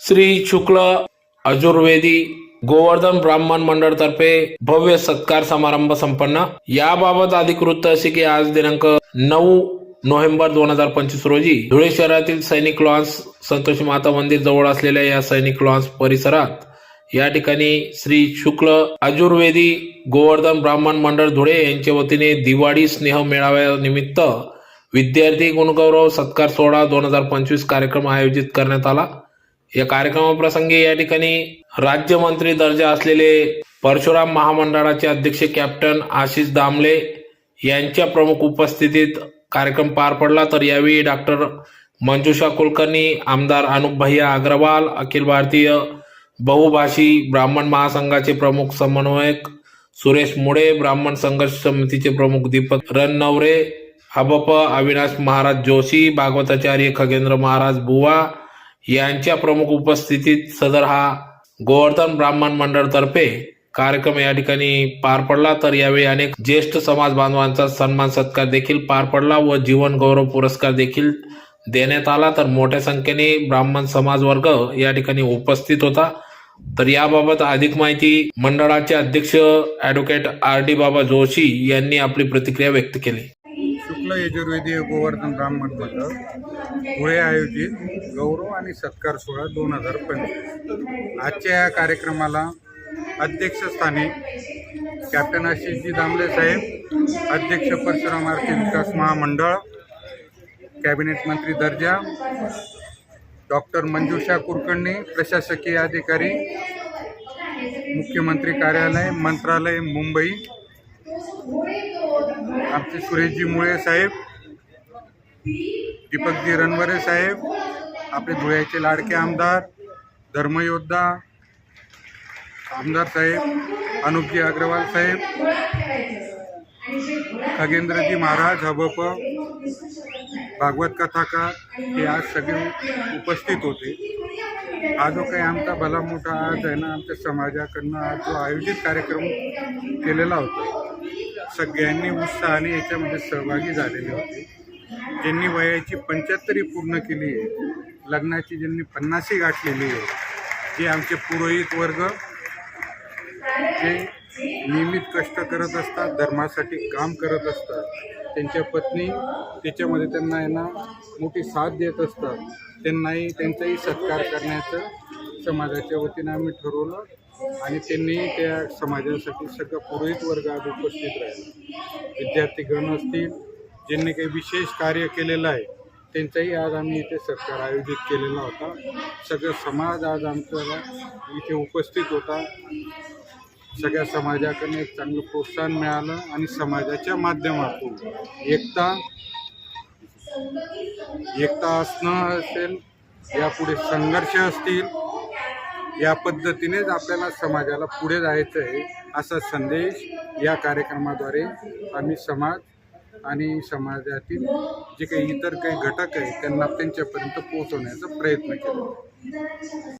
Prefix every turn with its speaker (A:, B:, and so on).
A: श्री शुक्ल अजुर्वेदी गोवर्धन ब्राह्मण मंडळ तर्फे भव्य सत्कार समारंभ संपन्न. याबाबत अधिकृत असे की आज दिनांक नऊ नोव्हेंबर दोन हजार पंचवीस रोजी धुळे शहरातील सैनिक लॉन्स संतोषी माता मंदिर जवळ असलेल्या या सैनिक लॉन्स परिसरात या ठिकाणी श्री शुक्ल अजुर्वेदी गोवर्धन ब्राह्मण मंडळ धुळे यांच्या वतीने दिवाळी स्नेह मेळाव्यानिमित्त विद्यार्थी गुणगौरव सत्कार सोहळा दोन हजार पंचवीस कार्यक्रम आयोजित करण्यात आला. या कार्यक्रमाप्रसंगी या ठिकाणी राज्यमंत्री दर्जा असलेले परशुराम महामंडळाचे अध्यक्ष कॅप्टन आशिष दामले यांच्या प्रमुख उपस्थितीत कार्यक्रम पार पडला. तर यावेळी डॉक्टर मंजुषा कुलकर्णी आमदार अनुप भैया अग्रवाल अखिल भारतीय बहुभाषी ब्राह्मण महासंघाचे प्रमुख समन्वयक सुरेश मुळे ब्राह्मण संघर्ष समितीचे प्रमुख दीपक रणनवरे हबप अविनाश महाराज जोशी भागवताचार्य खगेंद्र महाराज बुवा यांच्या प्रमुख उपस्थितीत सदर हा गोवर्धन ब्राह्मण मंडळतर्फे कार्यक्रम या ठिकाणी पार पडला. तर यावेळी अनेक ज्येष्ठ समाज बांधवांचा सन्मान सत्कार देखील पार पडला व जीवन गौरव पुरस्कार देखील देण्यात आला. तर मोठ्या संख्येने ब्राह्मण समाज वर्ग या ठिकाणी उपस्थित होता. तर याबाबत अधिक माहिती मंडळाचे अध्यक्ष ॲडव्होकेट आर डी बाबा जोशी यांनी आपली प्रतिक्रिया व्यक्त केली.
B: शुक्ल यजुर्वेदीय गोवर्धन ब्राह्मण मंडळ धुळे आयोजित गौरव आणि सत्कार सोहळा दोन हजार पंचवीस. आजच्या या कार्यक्रमाला अध्यक्षस्थानी कॅप्टन आशिषजी दामले साहेब अध्यक्ष परशुराम आर्थिक विकास महामंडळ कॅबिनेट मंत्री दर्जा डॉक्टर मंजुषा कुलकर्णी प्रशासकीय अधिकारी मुख्यमंत्री कार्यालय मंत्रालय मुंबई आमचे सुरेशजी मुळे साहेब दीपकजी रणवरे साहेब आपले धुळ्याचे लाडके आमदार धर्मयोद्धा आमदार साहेब अनुपजी अग्रवाल साहेब खगेंद्रजी महाराज हबप भागवत कथाकार हे आज सगळे उपस्थित होते. हा जो काही आमचा भला मोठा आज आहे ना आमच्या समाजाकडनं आज जो आयोजित कार्यक्रम केलेला होता सगळ्यांनी उत्साहाने याच्यामध्ये सहभागी झालेले होते. ज्यांनी वयाची पंच्याहत्तरी पूर्ण केली आहे लग्नाची ज्यांनी पन्नासी गाठलेली आहे जे आमचे पुरोहित वर्ग जे नियमित कष्ट करत असतात धर्मासाठी काम करत असतात त्यांच्या पत्नी त्याच्यामध्ये त्यांना आहे ना मोठी साथ देत असतात त्यांनाही त्यांचाही सत्कार करण्याचं समाजाच्या वतीनं आम्ही ठरवलं आणि त्यांनी त्या समाजासाठी सगळं पुरोहित वर्ग आज उपस्थित राहिला. विद्यार्थीगण असतील ज्यांनी काही विशेष कार्य केलेलं आहे त्यांचाही आज आम्ही इथे सत्कार आयोजित केलेला होता. सगळं समाज आज आमचा इथे उपस्थित होता. सगळ्या समाजाकडून एक चांगलं प्रोत्साहन मिळालं आणि समाजाच्या माध्यमातून एकता एकता असणं असेल यापुढे संघर्ष असतील या पद्धतीनेच आपल्याला समाजाला पुढे जायचं आहे असा संदेश या कार्यक्रमाद्वारे आम्ही समाज आणि समाजातील जे काही इतर काही घटक आहेत त्यांना त्यांच्यापर्यंत पोहोचवण्याचा प्रयत्न केला.